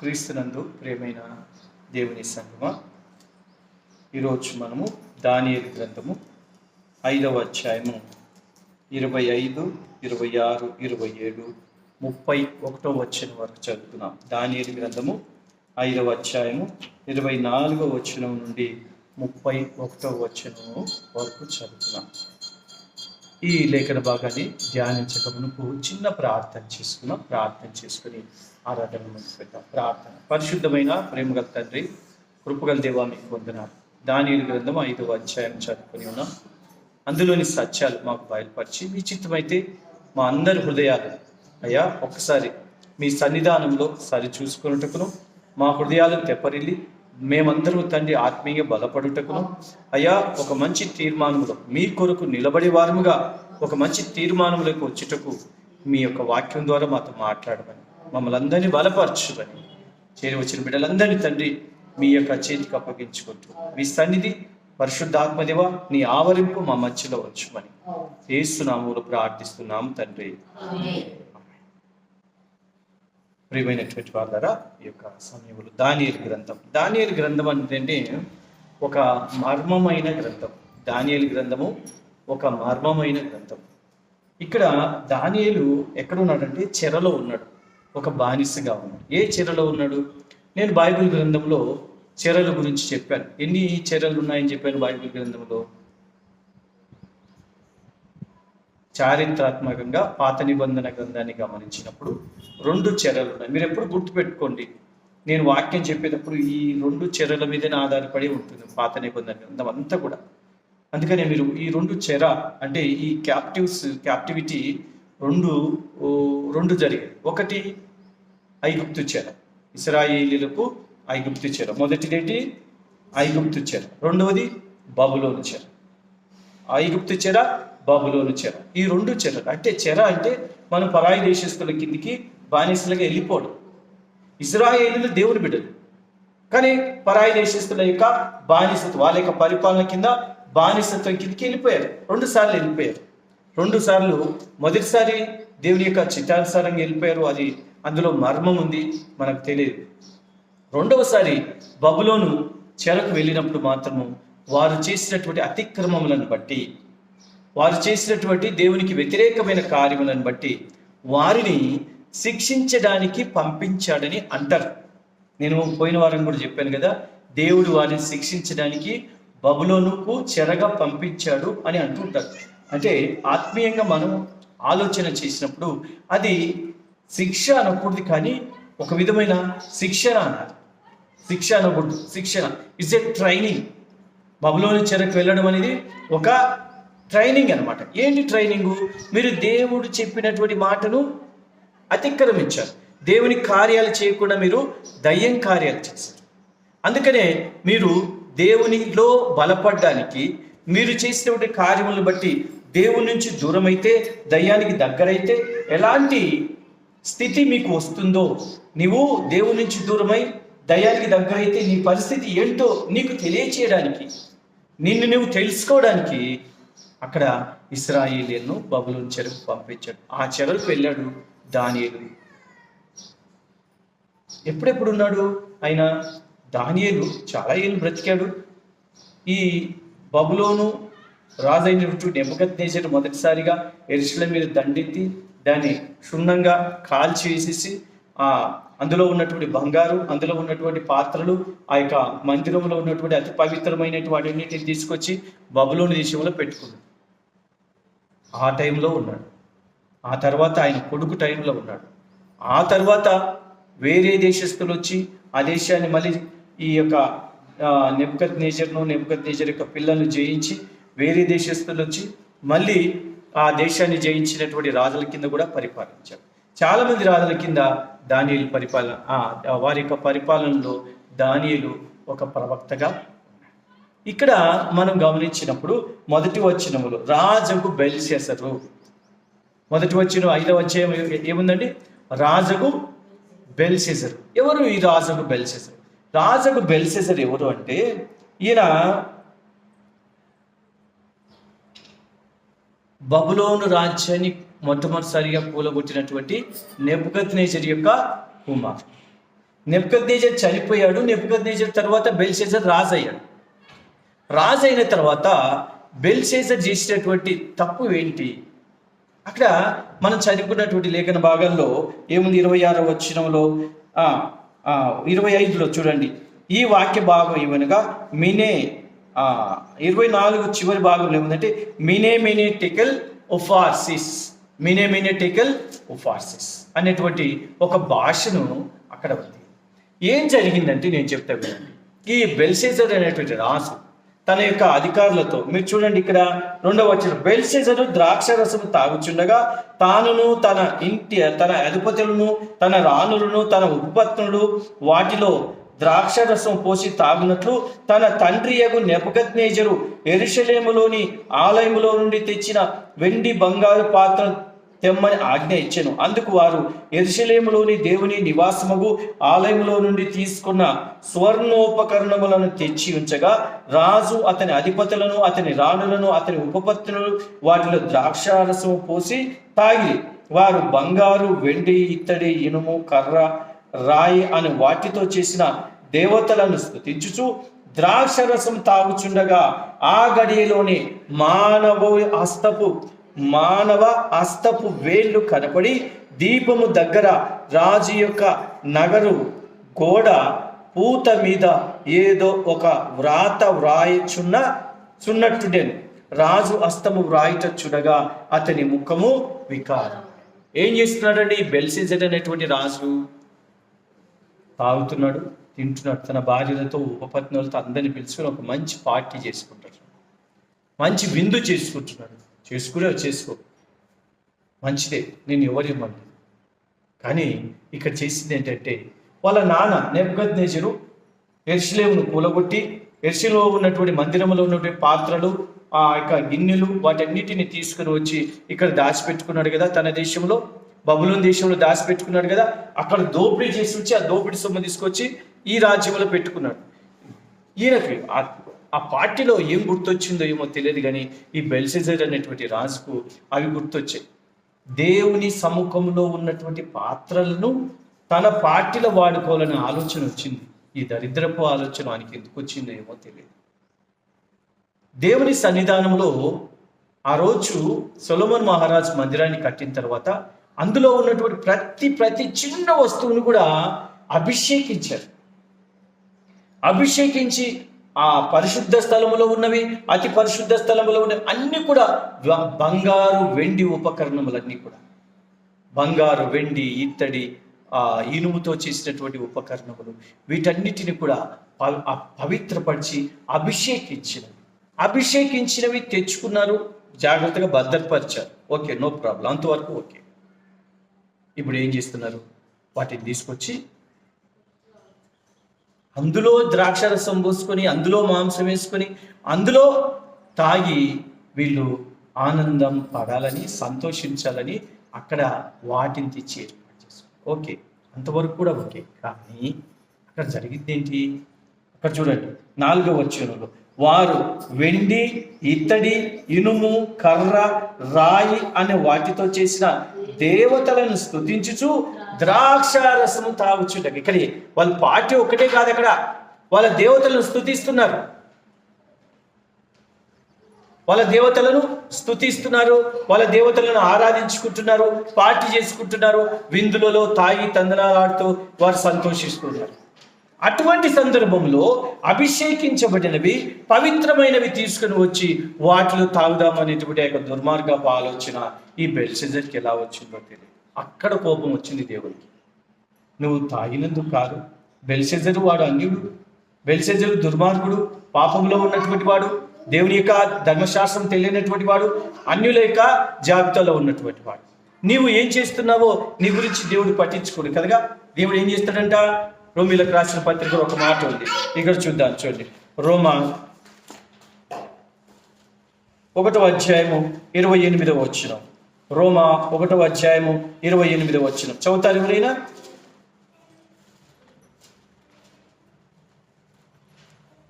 క్రీస్తునందు ప్రియమైన దేవుని సంగమ ఈరోజు మనము దానియలు గ్రంథము ఐదవ అధ్యాయము ఇరవై ఐదు ఇరవై ఆరు ఇరవై ఏడు ముప్పై ఒకటో వచ్చిన వరకు చదువుతున్నాం. దానియలు గ్రంథము ఐదవ అధ్యాయము ఇరవై నాలుగో వచనం నుండి ముప్పై ఒకటో వచనము వరకు చదువుతున్నాం. ఈ లేఖన భాగాన్ని ధ్యానించక మునుపు చిన్న ప్రార్థన చేసుకున్నాం. ప్రార్థన చేసుకుని ఆరాధన ముందు పెట్టాం ప్రార్థన. పరిశుద్ధమైన ప్రేమగల తండ్రి కృపగల దేవా మీకు వందనాలు. దాని గ్రంథం ఐదు అధ్యాయం చదువుకొని ఉన్నాం. అందులోని సత్యాలు మాకు బయలుపరిచి మీ చిత్తమైతే మా అందరి హృదయాలు అయ్యా ఒక్కసారి మీ సన్నిధానంలో సరి చూసుకున్నట్టుకును. మా హృదయాలను తెప్పరిల్లి మేమందరూ తండ్రి ఆత్మీయ బలపడుటకును అయ్యా ఒక మంచి తీర్మానములో మీ కొరకు నిలబడి వారముగా ఒక మంచి తీర్మానములకు వచ్చుటకు మీ యొక్క వాక్యం ద్వారా మాతో మాట్లాడమని మమ్మల్ని అందరినీ బలపరచుమని చేరి వచ్చిన బిడ్డలందరినీ తండ్రి మీ యొక్క చేతికి అప్పగించుకుంటూ మీ సన్నిధి పరిశుద్ధాత్మదేవ నీ ఆవరింపు మా మధ్యలో వచ్చుమని ఏసునామూలు ప్రార్థిస్తున్నాము తండ్రి. ప్రియమైనటువంటి వాళ్ళ ద్వారా ఈ యొక్క సమయంలో దానియల్ గ్రంథం. దానియల్ గ్రంథం అంటే ఒక మర్మమైన గ్రంథం. దానియల్ గ్రంథము ఒక మర్మమైన గ్రంథం. ఇక్కడ దానియలు ఎక్కడ ఉన్నాడంటే చెరలో ఉన్నాడు. ఒక బానిసగా ఉన్నాడు. ఏ చెరలో ఉన్నాడు? నేను బైబిల్ గ్రంథంలో చెరల గురించి చెప్పాను. ఎన్ని చెరలు ఉన్నాయని చెప్పాను బైబిల్ గ్రంథంలో? చారిత్రాత్మకంగా పాత నిబంధన గ్రంథాన్ని గమనించినప్పుడు రెండు చెరలు ఉన్నాయి. మీరు ఎప్పుడు గుర్తుపెట్టుకోండి. నేను వాక్యం చెప్పేటప్పుడు ఈ రెండు చెరల మీదనే ఆధారపడి ఉంటుంది పాత నిబంధన గ్రంథం అంతా కూడా. అందుకనే మీరు ఈ రెండు చెర అంటే ఈ క్యాప్టివ్స్ క్యాప్టివిటీ రెండు ఓ, రెండు జరిగాయి. ఒకటి ఐగుప్తు చెర ఇస్రాయేలీలకు ఐగుప్తు చెర. మొదటిదేంటి? ఐగుప్తు చెర. రెండవది బబులోను చెర. ఐగుప్తు చెర బబులోను చెర. ఈ రెండు చెరలు అంటే చెర అంటే మనం పరాయి దేశస్తుల కిందికి బానిసలుగా వెళ్ళిపోవడం. ఇజ్రాయేలీలు దేవుని బిడ్డలు. కానీ పరాయి దేశస్తుల యొక్క బానిసత్వం వాళ్ళ యొక్క పరిపాలన కింద బానిసత్వం కిందకి వెళ్ళిపోయారు. రెండు సార్లు వెళ్ళిపోయారు. రెండు సార్లు మొదటిసారి దేవుని యొక్క చిత్తానుసారంగా వెళ్ళిపోయారు. అది అందులో మర్మం ఉంది మనకు తెలియదు. రెండవసారి బబులోను చెరకు వెళ్ళినప్పుడు మాత్రము వారు చేసినటువంటి అతిక్రమములను బట్టి వారు చేసినటువంటి దేవునికి వ్యతిరేకమైన కార్యములను బట్టి వారిని శిక్షించడానికి పంపించాడని అంటారు. నేను పోయిన వారం కూడా చెప్పాను కదా దేవుడు వారిని శిక్షించడానికి బబులోనుకు చెరగా పంపించాడు అని అంటుంటారు. అంటే ఆత్మీయంగా మనం ఆలోచన చేసినప్పుడు అది శిక్ష అనకూడదు కానీ ఒక విధమైన శిక్షణ అన్నారు. శిక్ష అనకూడదు శిక్షణ ఇస్ ఎ ట్రైనింగ్ బబులోని చెరకు వెళ్ళడం అనేది ఒక ట్రైనింగ్ అన్నమాట. ఏంటి ట్రైనింగు? మీరు దేవుడు చెప్పినటువంటి మాటను అతిక్రమించారు. దేవుని కార్యాలు చేయకుండా మీరు దయ్యం కార్యాలు చేశారు. అందుకనే మీరు దేవునిలో బలపడడానికి మీరు చేసినటువంటి కార్యములను బట్టి దేవుని నుంచి దూరమైతే దయ్యానికి దగ్గరైతే ఎలాంటి స్థితి మీకు వస్తుందో నీవు దేవుని నుంచి దూరమై దయ్యానికి దగ్గరైతే నీ పరిస్థితి ఏంటో నీకు తెలియచేయడానికి నిన్ను నువ్వు తెలుసుకోవడానికి అక్కడ ఇస్రాయిలీలను బబులోని చెరుకు పంపించాడు. ఆ చెరకు వెళ్ళాడు దానియలు. ఎప్పుడెప్పుడు ఉన్నాడు? ఆయన దానియలు చాలా ఏళ్ళు బ్రతికాడు. ఈ బబులోను రాజైనటువంటి నెమ్మకత్ మొదటిసారిగా ఎరుసల మీద దండెత్తి దాన్ని క్షుణ్ణంగా కాల్చి వేసేసి ఆ అందులో ఉన్నటువంటి బంగారు అందులో ఉన్నటువంటి పాత్రలు ఆ యొక్క మందిరంలో ఉన్నటువంటి అతి పవిత్రమైనటువంటి వాటిన్నిటిని తీసుకొచ్చి బబులోని దేశంలో పెట్టుకున్నాడు. ఆ టైంలో ఉన్నాడు. ఆ తర్వాత ఆయన కొడుకు టైంలో ఉన్నాడు. ఆ తర్వాత వేరే దేశస్తులు వచ్చి ఆ దేశాన్ని మళ్ళీ ఈ యొక్క నెప్పుకత్ నేచర్ను నెప్పుకత్ నేచర్ యొక్క పిల్లలను జయించి వేరే దేశస్తులు వచ్చి మళ్ళీ ఆ దేశాన్ని జయించినటువంటి రాజుల కింద కూడా పరిపాలించారు. చాలా మంది రాజుల కింద దానియులు పరిపాలన వారి యొక్క పరిపాలనలో దానియులు ఒక ప్రవక్తగా ఇక్కడ మనం గమనించినప్పుడు మొదటి వచ్చినములు రాజుకు బెల్సెసరు మొదటి వచ్చిన ఐదవ అధ్యాయం ఏముందండి? రాజుకు బెల్సెసర్ ఎవరు ఈ రాజుకు బెల్సెసర్ రాజుకు బెల్సెసర్ ఎవరు అంటే ఈయన బబులోను రాజ్యాన్ని మొట్టమొదటిసారిగా కూలగొట్టినటువంటి నెబుకత్ నేచర్ యొక్క కుమార్ నెప్పుకద్నేజర్ చనిపోయాడు. నెప్పుకద్నేజర్ తర్వాత బెల్షేజర్ రాజు అయ్యాడు రాజు అయిన తర్వాత బెల్షేజర్ చేసినటువంటి తప్పు ఏంటి? అక్కడ మనం చదువుకున్నటువంటి లేఖన భాగంలో ఏముంది? ఇరవై ఆరో వచ్చినంలో ఇరవై ఐదులో చూడండి. ఈ వాక్య భాగం ఏమనగా మినే ఇరవై నాలుగు చివరి భాగంలో ఏముందంటే మినే మినే టెకల్ ఒఫార్సిస్. మినే మినే టెకల్ ఒఫార్సిస్ అనేటువంటి ఒక భాషను అక్కడ ఉంది. ఏం జరిగిందంటే నేను చెప్తా వినండి. ఈ బెల్సేజర్ అనేటువంటి రాజు తన యొక్క అధికారులతో. మీరు చూడండి ఇక్కడ రెండవ వచ్చిన బెల్సెజరు ద్రాక్ష రసము తాగుచుండగా తానును తన ఇంటి తన అధిపతులను తన రాణులను తన ఉపపత్నులు వాటిలో ద్రాక్ష రసం పోసి తాగునట్లు తన తండ్రి యగు నెపగజ్నేజరు ఎరుషలేములోని ఆలయములో నుండి తెచ్చిన వెండి బంగారు పాత్ర తెమ్మని ఆజ్ఞ ఇచ్చెను. అందుకు వారు ఎరుషలేములోని దేవుని నివాసముగు ఆలయములో నుండి తీసుకున్న స్వర్ణోపకరణములను తెచ్చి ఉంచగా రాజు అతని అధిపతులను అతని రాణులను అతని ఉపపత్తులను వాటిలో ద్రాక్షారసము పోసి తాగి వారు బంగారు వెండి ఇత్తడి ఇనుము కర్ర రాయి అని వాటితో చేసిన దేవతలను స్తుతించుచు ద్రాక్షరసం తాగుచుండగా ఆ గడియలోని మానవ హస్తపు మానవ అస్తపు వేళ్ళు కనపడి దీపము దగ్గర రాజు యొక్క నగరు గోడ పూత మీద ఏదో ఒక వ్రాత వ్రాయచున్న చున్నట్టుడెను. రాజు అస్తము వ్రాయిట చూడగా అతని ముఖము వికారం. ఏం చేస్తున్నాడండి? బెల్సిజర్ అనేటువంటి రాజు తాగుతున్నాడు తింటున్నాడు. తన భార్యలతో ఉపపత్నులతో అందరిని పిలుచుకొని ఒక మంచి పార్టీ చేసుకుంటాడు. మంచి విందు చేసుకుంటున్నాడు. చేసుకునే చేసుకో. మంచిదే నేను ఎవరివ్వండి కానీ ఇక్కడ చేసింది ఏంటంటే వాళ్ళ నాన్న నెబ్గద్నేజరు ఎర్షిలేమును కూలగొట్టి ఎర్షిలో ఉన్నటువంటి మందిరంలో ఉన్నటువంటి పాత్రలు ఆ యొక్క గిన్నెలు వాటన్నిటిని తీసుకుని వచ్చి ఇక్కడ దాచిపెట్టుకున్నాడు కదా తన దేశంలో బబులోన్ దేశంలో దాచిపెట్టుకున్నాడు కదా అక్కడ దోపిడీ చేసి వచ్చి ఆ దోపిడీ సొమ్ము తీసుకొచ్చి ఈ రాజ్యంలో పెట్టుకున్నాడు. ఈయనకి ఆ- పార్టీలో ఏం గుర్తొచ్చిందో ఏమో తెలియదు కానీ ఈ బెల్సెజర్ అనేటువంటి రాజుకు అవి గుర్తొచ్చాయి. దేవుని సముఖంలో ఉన్నటువంటి పాత్రలను తన పార్టీలో వాడుకోవాలనే ఆలోచన వచ్చింది. ఈ దరిద్రపు ఆలోచన ఆయనకి ఎందుకు వచ్చిందో ఏమో తెలియదు. దేవుని సన్నిధానంలో ఆ రోజు సొలమన్ మహారాజ్ మందిరాన్ని కట్టిన తర్వాత అందులో ఉన్నటువంటి ప్రతి ప్రతి చిన్న వస్తువును కూడా అభిషేకించారు. అభిషేకించి ఆ పరిశుద్ధ స్థలములో ఉన్నవి అతి పరిశుద్ధ స్థలములో ఉన్నవి అన్నీ కూడా బంగారు వెండి ఉపకరణములన్నీ కూడా. బంగారు వెండి ఇత్తడి ఆ ఇనుముతో చేసినటువంటి ఉపకరణములు. వీటన్నిటిని కూడా ప- పవిత్రపరిచి అభిషేకించినవి. అభిషేకించినవి తెచ్చుకున్నారు జాగ్రత్తగా భద్రపరిచారు. Okay no problem. అంతవరకు ఓకే. ఇప్పుడు ఏం చేస్తున్నారు? వాటిని తీసుకొచ్చి అందులో ద్రాక్షరసం పోసుకొని అందులో మాంసం వేసుకొని అందులో తాగి వీళ్ళు ఆనందం పడాలని సంతోషించాలని అక్కడ వాటిని తెచ్చి ఏర్పాటు చేశారు. ఓకే. అంతవరకు కూడా ఓకే. కానీ అక్కడ జరిగింది ఏంటి? అక్కడ చూడండి. నాలుగవ వచనంలో వారు వెండి ఇత్తడి ఇనుము కర్ర రాయి అనే వాటితో చేసిన దేవతలను స్థుతించుచు ద్రాక్ష రసము తాగుచుంట ఇక్కడ వాళ్ళ పార్టీ ఒకటే కాదు అక్కడ. వాళ్ళ దేవతలను స్తుతిస్తున్నారు. వాళ్ళ దేవతలను స్తుతిస్తున్నారు. వాళ్ళ దేవతలను ఆరాధించుకుంటున్నారు. పార్టీ చేసుకుంటున్నారు. విందులలో తాగి తందనాలాడుతూ వారు సంతోషిస్తున్నారు. అటువంటి సందర్భంలో అభిషేకించబడినవి పవిత్రమైనవి తీసుకుని వచ్చి వాటిలో తాగుదామనేటువంటి యొక్క దుర్మార్గపు ఆలోచన ఈ బెల్సెజర్కి ఎలా వచ్చిందో తెలియదు. అక్కడ కోపం వచ్చింది దేవుడికి. నువ్వు తాగినందుకు కాదు బెల్సెజరు వాడు అన్యుడు. బెల్సెజరు దుర్మార్గుడు పాపంలో ఉన్నటువంటి వాడు దేవుని యొక్క ధర్మశాస్త్రం తెలియనటువంటి వాడు అన్యుల యొక్క జాబితాలో ఉన్నటువంటి వాడు. నీవు ఏం చేస్తున్నావో నీ గురించి దేవుడు పట్టించుకోడు కదగా దేవుడు ఏం చేస్తాడంట? రోమిలకు రాసిన పత్రిక ఒక మాట ఉంది. ఇక్కడ చూద్దాం చూడండి. రోమా ఒకటో అధ్యాయము ఇరవై ఎనిమిదవ వచ్చినాం రోమా ఒకటవ అధ్యాయము ఇరవై ఎనిమిదవ వచ్చిన చదువుతారు ఎవరైనా?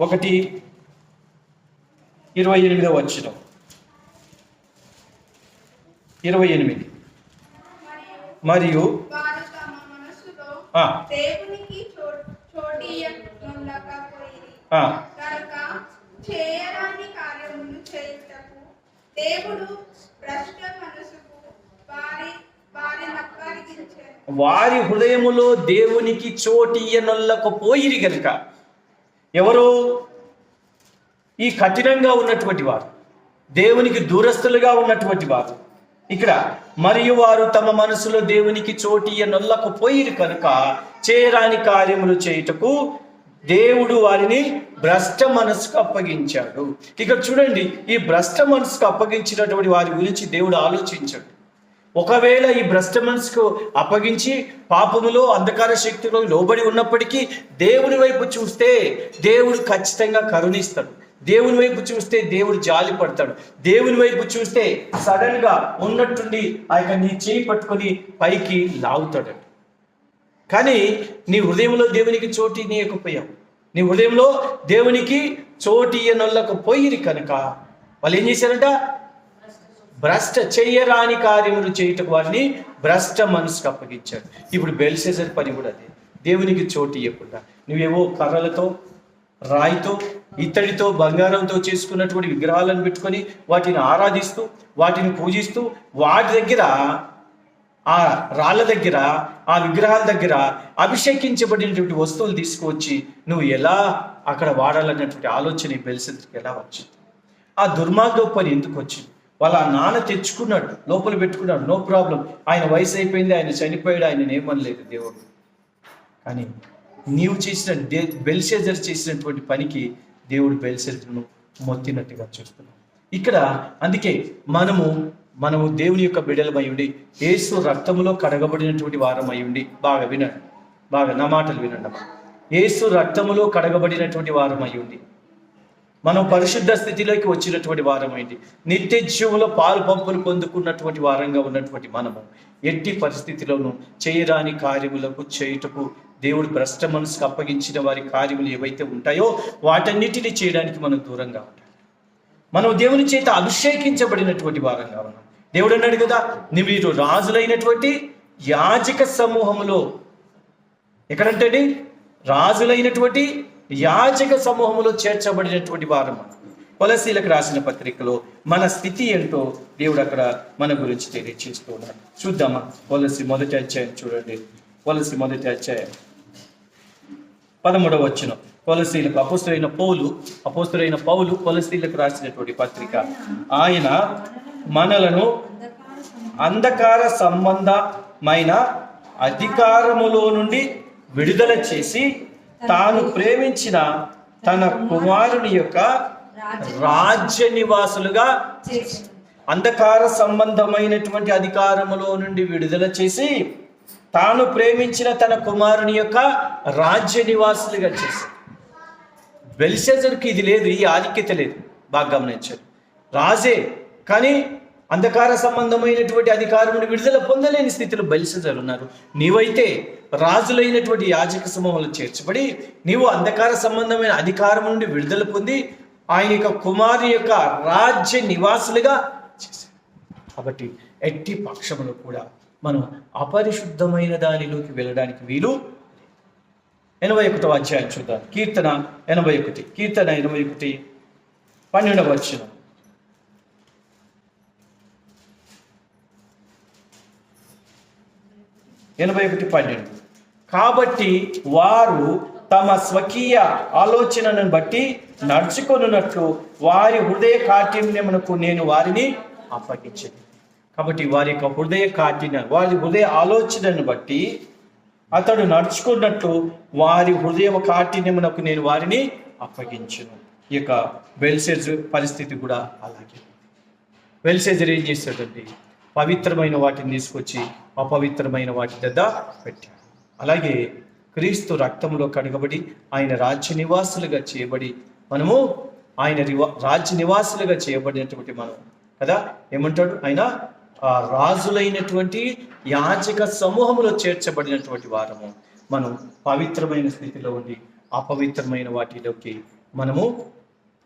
ఒకటి ఇరవై ఎనిమిదవ వచ్చిన ఇరవై ఎనిమిది. మరియు దేవుడు వారి హృదయములో దేవునికి చోటియ్యనొల్లకు పోయిరి గనుక ఎవరు ఈ కఠినంగా ఉన్నటువంటి వారు దేవునికి దూరస్తులుగా ఉన్నటువంటి వారు ఇక్కడ మరియు వారు తమ మనసులో దేవునికి చోటియ నొల్లకు పోయిరు కనుక చేయరాని కార్యములు చేయుటకు దేవుడు వారిని భ్రష్ట మనసుకు అప్పగించాడు. ఇక్కడ చూడండి ఈ భ్రష్ట మనసుకు అప్పగించినటువంటి వారి గురించి దేవుడు ఆలోచించాడు. ఒకవేళ ఈ భ్రష్ట మనసుకు అప్పగించి పాపములో అంధకార శక్తిలో లోబడి ఉన్నప్పటికీ దేవుని వైపు చూస్తే దేవుడు ఖచ్చితంగా కరుణిస్తాడు. దేవుని వైపు చూస్తే దేవుడు జాలి పడతాడు. దేవుని వైపు చూస్తే సడన్గా ఉన్నట్టుండి ఆ యొక్క నీ చేయి పట్టుకొని పైకి లాగుతాడు. కానీ నీ హృదయంలో దేవునికి చోటు ఇవ్వకపోయావు నీ హృదయంలో దేవునికి చోటు ఇయ్యనొల్లకపోయిరి కనుక వాళ్ళు ఏం చేశారంట? భ్రష్ట చెయ్యరాని కార్యములు చేయుటకు వారిని భ్రష్ట మనసుకు అప్పగించాడు. ఇప్పుడు బెల్సేజర్ పని కూడా అదే. దేవునికి చోటు ఇవ్వకుండా నువ్వేవో కర్రలతో రాయితో ఇత్తడితో బంగారంతో చేసుకున్నటువంటి విగ్రహాలను పెట్టుకొని వాటిని ఆరాధిస్తూ వాటిని పూజిస్తూ వాటి దగ్గర ఆ రాళ్ళ దగ్గర ఆ విగ్రహాల దగ్గర అభిషేకించబడినటువంటి వస్తువులు తీసుకువచ్చి నువ్వు ఎలా అక్కడ వాడాలన్నటువంటి ఆలోచన ఈ ఎలా వచ్చింది? ఆ దుర్మార్గ పని ఎందుకు వచ్చింది? వాళ్ళ నాన్న తెచ్చుకున్నాడు లోపల పెట్టుకున్నాడు నో ప్రాబ్లం ఆయన వయసు అయిపోయింది ఆయన చనిపోయాడు ఆయన ఏమనలేదు దేవుడు. కానీ నీవు చేసిన డే బెల్షెజర్ చేసినటువంటి పనికి దేవుడు బెల్షెజర్ను మొత్తినట్టుగా చూస్తున్నాం ఇక్కడ అందుకే మనము మనము దేవుని యొక్క బిడలమై ఉండి యేసు రక్తములో కడగబడినటువంటి వారం అయ్యుండి ఉండి బాగా వినండి. బాగా నా మాటలు వినండి అమ్మా. యేసు రక్తములో కడగబడినటువంటి వారం అయి ఉండి మనం పరిశుద్ధ స్థితిలోకి వచ్చినటువంటి వారమైంది నిత్య జీవంలో పాలు పంపులు పొందుకున్నటువంటి వారంగా ఉన్నటువంటి మనము ఎట్టి పరిస్థితిలోనూ చేయరాని కార్యములకు చేయుటకు దేవుడు భ్రష్ట మనసుకు అప్పగించిన వారి కార్యములు ఏవైతే ఉంటాయో వాటన్నిటిని చేయడానికి మనం దూరంగా ఉంటాం మనం దేవుని చేత అభిషేకించబడినటువంటి వారంగా ఉన్నాం. దేవుడు అన్నాడు కదా మీరు రాజులైనటువంటి యాజక సమూహంలో ఎక్కడంటే రాజులైనటువంటి యాజక సమూహంలో చేర్చబడినటువంటి వారు కొలసీలకు రాసిన పత్రికలో మన స్థితి ఏంటో దేవుడు అక్కడ మన గురించి తెలియచేస్తూ ఉన్నాడు. చూద్దామా? కొలసి మొదటి అధ్యాయం చూడండి. కొలసి మొదటి అధ్యాయం. పదమూడవ వచ్చిన కొలసీలకు అపోస్తులైన పౌలు అపోస్తులైన పౌలు కొలసీలకు రాసినటువంటి పత్రిక. ఆయన మనలను అంధకార సంబంధమైన అధికారములో నుండి విడుదల చేసి తాను ప్రేమించిన తన కుమారుని యొక్క రాజ్య నివాసులుగా అంధకార సంబంధమైనటువంటి అధికారములో నుండి విడుదల చేసి తాను ప్రేమించిన తన కుమారుని యొక్క రాజ్య నివాసులుగా చేసి. బెల్షెజర్కి ఇది లేదు ఈ ఆధిక్యత లేదు. బాగా గమనించారు రాజే కానీ అంధకార సంబంధమైనటువంటి అధికారమును విడుదల పొందలేని స్థితిలో బెల్షెజర్ ఉన్నారు. నీవైతే రాజులైనటువంటి యాజక సమూహంలో చేర్చబడి నీవు అంధకార సంబంధమైన అధికారం నుండి విడుదల పొంది ఆయన యొక్క కుమారు యొక్క రాజ్య నివాసులుగా చేశారు కాబట్టి ఎట్టి పక్షములో కూడా మనం అపరిశుద్ధమైన దానిలోకి వెళ్ళడానికి వీలు ఎనభై ఒకటో అధ్యాయం చూద్దాం. కీర్తన ఎనభై ఒకటి. కీర్తన ఎనభై ఒకటి. పన్నెండవ వచ్చిన ఎనభై ఒకటి పన్నెండు. కాబట్టి వారు తమ స్వకీయ ఆలోచనను బట్టి నడుచుకొనున్నట్లు వారి హృదయ కాఠిన్యమునకు నేను వారిని అప్పగించింది కాబట్టి వారి యొక్క హృదయ కాఠిన్య వారి హృదయ ఆలోచనను బట్టి అతడు నడుచుకున్నట్లు వారి హృదయ కాఠిన్యమునకు నేను వారిని అప్పగించను. ఈ యొక్క వెల్సేజ్ పరిస్థితి కూడా అలాగే. వెల్సేజర్ ఏం చేస్తాడండి పవిత్రమైన వాటిని తీసుకొచ్చి అపవిత్రమైన వాటి దద్ద పెట్టాడు. అలాగే క్రీస్తు రక్తంలో కడగబడి ఆయన రాజ్య నివాసులుగా చేయబడి మనము ఆయన రివా- రాజ్య నివాసులుగా చేయబడినటువంటి మనం కదా? ఏమంటాడు? ఆయన ఆ రాజులైనటువంటి యాజక సమూహంలో చేర్చబడినటువంటి వారము. మనం పవిత్రమైన స్థితిలో ఉండి అపవిత్రమైన వాటిలోకి మనము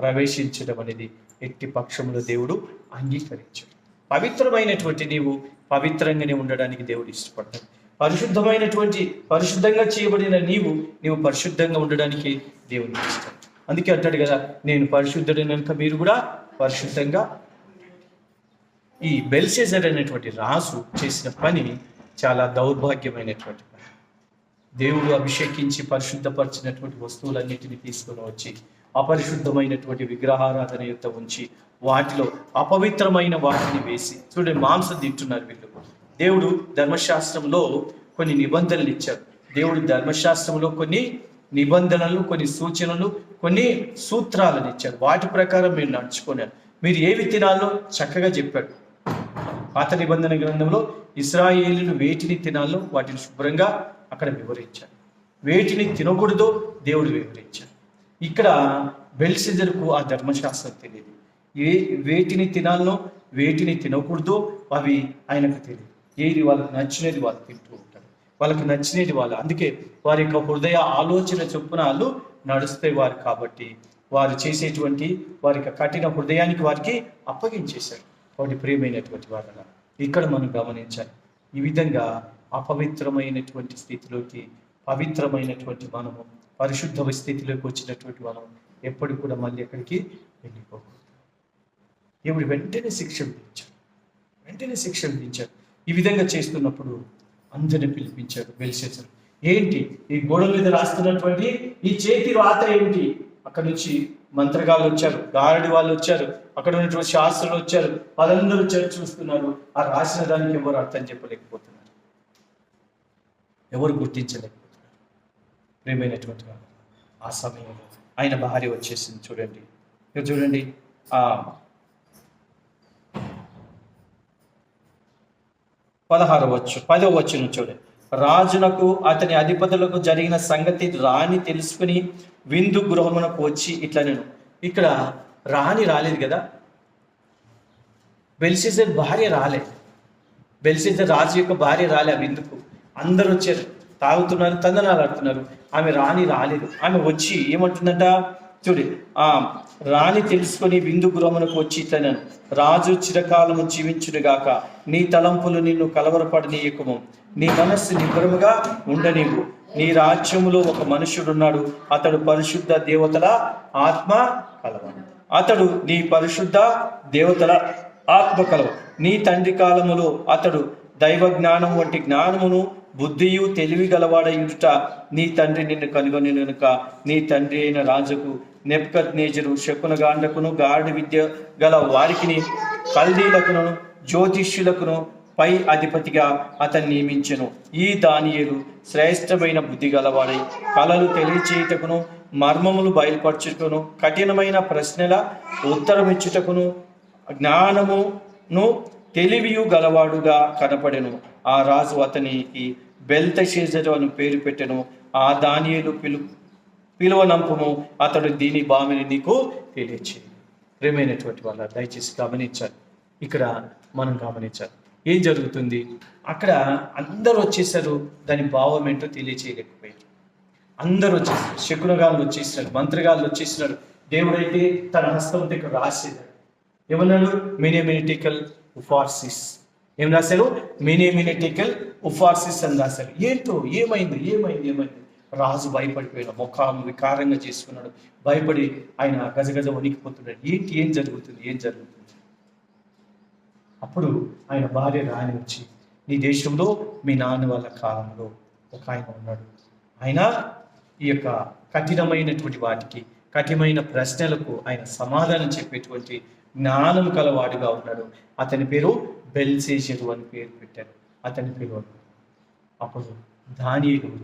ప్రవేశించడం అనేది ఎట్టి పక్షంలో దేవుడు అంగీకరించాడు. పవిత్రమైనటువంటి నీవు పవిత్రంగానే ఉండడానికి దేవుడు ఇష్టపడతాడు. పరిశుద్ధమైనటువంటి పరిశుద్ధంగా చేయబడిన నీవు నీవు పరిశుద్ధంగా ఉండడానికి దేవుని ఇష్టం. అందుకే అంటాడు కదా నేను పరిశుద్ధుడైనక మీరు కూడా పరిశుద్ధంగా ఈ బెల్సేజర్ అనేటువంటి రాజు చేసిన పని చాలా దౌర్భాగ్యమైనటువంటి పని. దేవుడు అభిషేకించి పరిశుద్ధపరిచినటువంటి వస్తువులన్నిటిని తీసుకొని వచ్చి అపరిశుద్ధమైనటువంటి విగ్రహారాధన యొక్క ఉంచి వాటిలో అపవిత్రమైన వాటిని వేసి చూడండి మాంసం తింటున్నారు వీళ్ళు. దేవుడు ధర్మశాస్త్రంలో కొన్ని నిబంధనలు ఇచ్చారు. దేవుడు ధర్మశాస్త్రంలో కొన్ని నిబంధనలు కొన్ని సూచనలు కొన్ని సూత్రాలను ఇచ్చారు. వాటి ప్రకారం మీరు నడుచుకున్నారు. మీరు ఏవి తినాలో చక్కగా చెప్పాడు పాత నిబంధన గ్రంథంలో ఇస్రాయేలీలు వేటిని తినాలో వాటిని శుభ్రంగా అక్కడ వివరించారు. వేటిని తినకూడదో దేవుడు వివరించాడు ఇక్కడ బెల్సిజర్కు ఆ ధర్మశాస్త్రం తెలియదు. ఏ వేటిని తినాలనో వేటిని తినకూడదో అవి ఆయనకు తెలియదు. ఏది వాళ్ళకి నచ్చినది వాళ్ళు తింటూ ఉంటారు. వాళ్ళకి నచ్చినది వాళ్ళు. అందుకే వారి యొక్క హృదయ ఆలోచన చొప్పున వాళ్ళు నడుస్తే వారు కాబట్టి వారు చేసేటువంటి వారి యొక్క కఠిన హృదయానికి వారికి అప్పగించేశారు. కాబట్టి ప్రియమైనటువంటి వాళ్ళ ఇక్కడ మనం గమనించాలి. ఈ విధంగా అపవిత్రమైనటువంటి స్థితిలోకి పవిత్రమైనటువంటి మనము పరిశుద్ధ స్థితిలోకి వచ్చినటువంటి మనం ఎప్పుడు కూడా మళ్ళీ ఎక్కడికి వెళ్ళిపోకూడదు. దేవుడు వెంటనే శిక్ష విధించాడు. వెంటనే శిక్ష విధించాడు. ఈ విధంగా చేస్తున్నప్పుడు అందరిని పిలిపించాడు బెల్సేసరు ఏంటి? ఈ గోడల మీద రాస్తున్నటువంటి ఈ చేతి రాత ఏంటి? అక్కడ నుంచి మంత్రగాళ్ళు వచ్చారు గారడి వాళ్ళు వచ్చారు అక్కడ ఉన్నటువంటి శాస్త్రులు వచ్చారు వాళ్ళందరూ వచ్చారు చూస్తున్నారు. ఆ రాసిన దానికి ఎవరు అర్థం చెప్పలేకపోతున్నారు? ఎవరు గుర్తించలేకపోతున్నారు? ప్రియమైనటువంటి ఆ సమయంలో ఆయన భార్య వచ్చేసింది చూడండి. ఇక్కడ చూడండి పదహారు వచ్చు పదో వచ్చును చూడండి రాజునకు అతని అధిపతులకు జరిగిన సంగతి రాణి తెలుసుకుని విందు గృహమునకు వచ్చి ఇట్లా నేను ఇక్కడ రాణి రాలేదు కదా? బెల్సిజర్ భార్య రాలేదు బెల్సిజర్ రాజు యొక్క భార్య రాలే ఆ విందుకు. అందరూ వచ్చారు. తాగుతున్నారు తందనాలు ఆడుతున్నారు. ఆమె రాణి రాలేదు. ఆమె వచ్చి ఏమంటుందంట? చూడు ఆ రాణి తెలుసుకొని విందు గృహమునకు వచ్చి తనను రాజు చిరకాలము జీవించుడుగాక నీ తలంపులు నిన్ను కలవరపడనీయకము. నీ మనస్సు నిబ్బరముగా ఉండనీవు నీ రాజ్యములో ఒక మనుషుడున్నాడు అతడు పరిశుద్ధ దేవతల ఆత్మ కలవ అతడు నీ పరిశుద్ధ దేవతల ఆత్మ కలవ నీ తండ్రి కాలములో అతడు దైవ జ్ఞానం వంటి జ్ఞానమును బుద్ధియు తెలివి గలవాడయుట నీ తండ్రి నిన్ను కనుగొని కనుక నీ తండ్రి అయిన రాజుకు నెప్కత్ నేజరు శకునగాండకును గాఢ విద్య గల వారికిని కల్దీలకును జ్యోతిష్యులకును పై అధిపతిగా అతన్ని నియమించెను. ఈ దానియులు శ్రేష్టమైన బుద్ధి గలవాడై కళలు తెలియచేయుటకును మర్మములు బయలుపరచుటకును కఠినమైన ప్రశ్నల ఉత్తరమిచ్చుటకును జ్ఞానమును తెలివియు గలవాడుగా కనపడెను. ఆ రాజు అతనికి బెల్తషేజరు అని పేరు పెట్టెను. ఆ దానియులు పిలు పిలువనంపము అతడు దీని బామిని నీకు తెలియచేయి. ప్రేమైనటువంటి వాళ్ళ దయచేసి గమనించాలి. ఇక్కడ మనం గమనించాలి. ఏం జరుగుతుంది? అక్కడ అందరూ వచ్చేసారు. దాని భావం ఏంటో తెలియచేయలేకపోయారు. అందరూ వచ్చేసారు. శకునగాళ్ళు వచ్చేసినారు. మంత్రిగాళ్ళు వచ్చేసినారు. దేవుడైతే తన హస్తం దగ్గర రాసేదాడు ఏమన్నాడు? మినిమినిటికల్ ఉఫార్సిస్. ఏం రాశారు? మినిమినిటికల్ ఉఫార్సిస్ అని రాశారు. ఏంటో? ఏమైంది? ఏమైంది? ఏమైంది? రాజు భయపడిపోయాడు. ముఖం వికారంగా చేసుకున్నాడు. భయపడి ఆయన గజగజ వణికిపోతున్నాడు ఏంటి? ఏం జరుగుతుంది? ఏం జరుగుతుంది? అప్పుడు ఆయన భార్య రాని వచ్చి నీ దేశంలో మీ నాన్న వాళ్ళ కాలంలో ఒక ఆయన ఉన్నాడు. ఆయన ఈ యొక్క కఠినమైనటువంటి వాటికి కఠినమైన ప్రశ్నలకు ఆయన సమాధానం చెప్పేటువంటి జ్ఞానం కలవాడుగా ఉన్నాడు. అతని పేరు బెల్సేషరు అని పేరు పెట్టారు. అతని పేరు అప్పుడు దానియేలు వచ్చి